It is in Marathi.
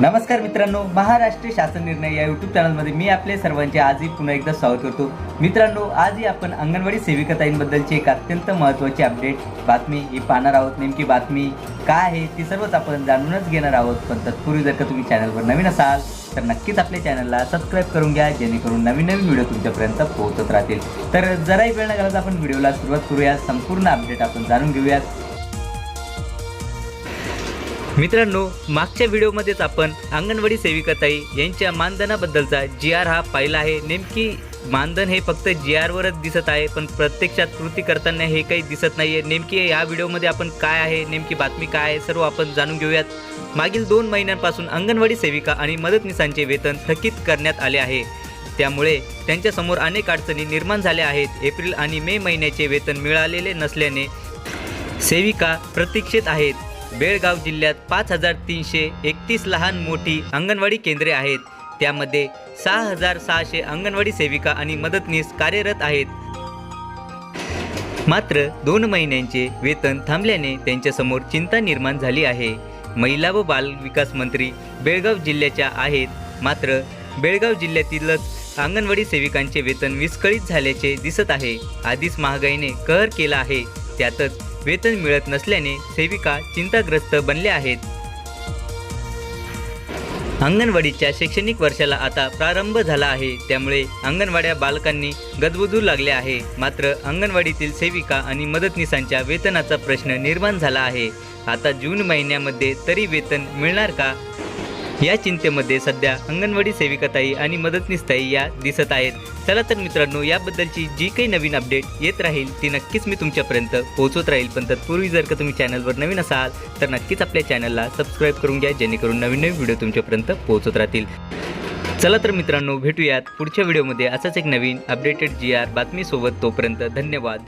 नमस्कार मित्रांनो महाराष्ट्र शासन निर्णय या यूट्यूब चॅनलमध्ये मी आपले सर्वांचे आजही पुन्हा एकदा स्वागत करतो. मित्रांनो आजही आपण अंगणवाडी सेविकाताईंबद्दलची एक अत्यंत महत्त्वाची अपडेट बातमी ही पाहणार आहोत. नेमकी बातमी काय आहे ती सर्वच आपण जाणूनच घेणार आहोत. पण तत्पूर्वी जर का तुम्ही चॅनलवर नवीन असाल तर नक्कीच आपल्या चॅनलला सबस्क्राईब करून घ्या जेणेकरून नवीन नवीन व्हिडिओ तुमच्यापर्यंत पोहोचत राहतील. तर जराही वेळ न घालता आपण व्हिडिओला सुरुवात करूया. संपूर्ण अपडेट आपण जाणून घेऊयात. मित्रांनो मागच्या व्हिडिओमध्येच आपण अंगणवाडी सेविकाताई यांच्या मानधनाबद्दलचा जी आर हा पाहिला आहे. नेमकी मानधन हे फक्त जी आरवरच दिसत आहे पण प्रत्यक्षात कृती करताना हे काही दिसत नाही आहे नेमकी या व्हिडिओमध्ये आपण काय आहे नेमकी बातमी काय आहे सर्व आपण जाणून घेऊयात. मागील दोन महिन्यांपासून अंगणवाडी सेविका आणि मदतनीसांचे वेतन थकीत करण्यात आले आहे. त्यामुळे त्यांच्यासमोर अनेक अडचणी निर्माण झाल्या आहेत. एप्रिल आणि मे महिन्याचे वेतन मिळालेले नसल्याने सेविका प्रतीक्षेत आहेत. बेळगाव जिल्ह्यात पाच हजार तीनशे एकतीस लहान मोठी अंगणवाडी केंद्रे आहेत. त्यामध्ये सहा हजार सहाशे अंगणवाडी सेविका आणि मदतनीस कार्यरत आहेत. मात्र दोन महिन्यांचे वेतन थांबल्याने त्यांच्यासमोर चिंता निर्माण झाली आहे. महिला व बाल विकास मंत्री बेळगाव जिल्ह्याच्या आहेत. मात्र बेळगाव जिल्ह्यातीलच अंगणवाडी सेविकांचे वेतन विस्कळीत झाल्याचे दिसत आहे. आधीच महागाईने कहर केला आहे. त्यातच वेतन मिळत नसल्याने सेविका चिंताग्रस्त बनल्या आहेत. अंगणवाडीच्या शैक्षणिक वर्षाला आता प्रारंभ झाला आहे. त्यामुळे अंगणवाड्या बालकांनी गदबुजू लागले आहे. मात्र अंगणवाडीतील सेविका आणि मदतनीसांच्या वेतनाचा प्रश्न निर्माण झाला आहे. आता जून महिन्यामध्ये तरी वेतन मिळणार का? या चिंतेमध्ये सध्या अंगणवाडी सेविकाताई आणि मदतनीसताई या दिसत आहेत. चला तर मित्रांनो याबद्दलची जी काही नवीन अपडेट येत राहील ती नक्कीच मी तुमच्यापर्यंत पोहोचवत राहील. पण तत्पूर्वी जर का तुम्ही चॅनलवर नवीन असाल तर नक्कीच आपल्या चॅनलला सबस्क्राईब करून घ्या जेणेकरून नवीन नवीन व्हिडिओ तुमच्यापर्यंत पोहोचत राहतील. चला तर मित्रांनो भेटूयात पुढच्या व्हिडिओमध्ये असाच एक नवीन अपडेटेड जी आर बातमीसोबत तोपर्यंत धन्यवाद.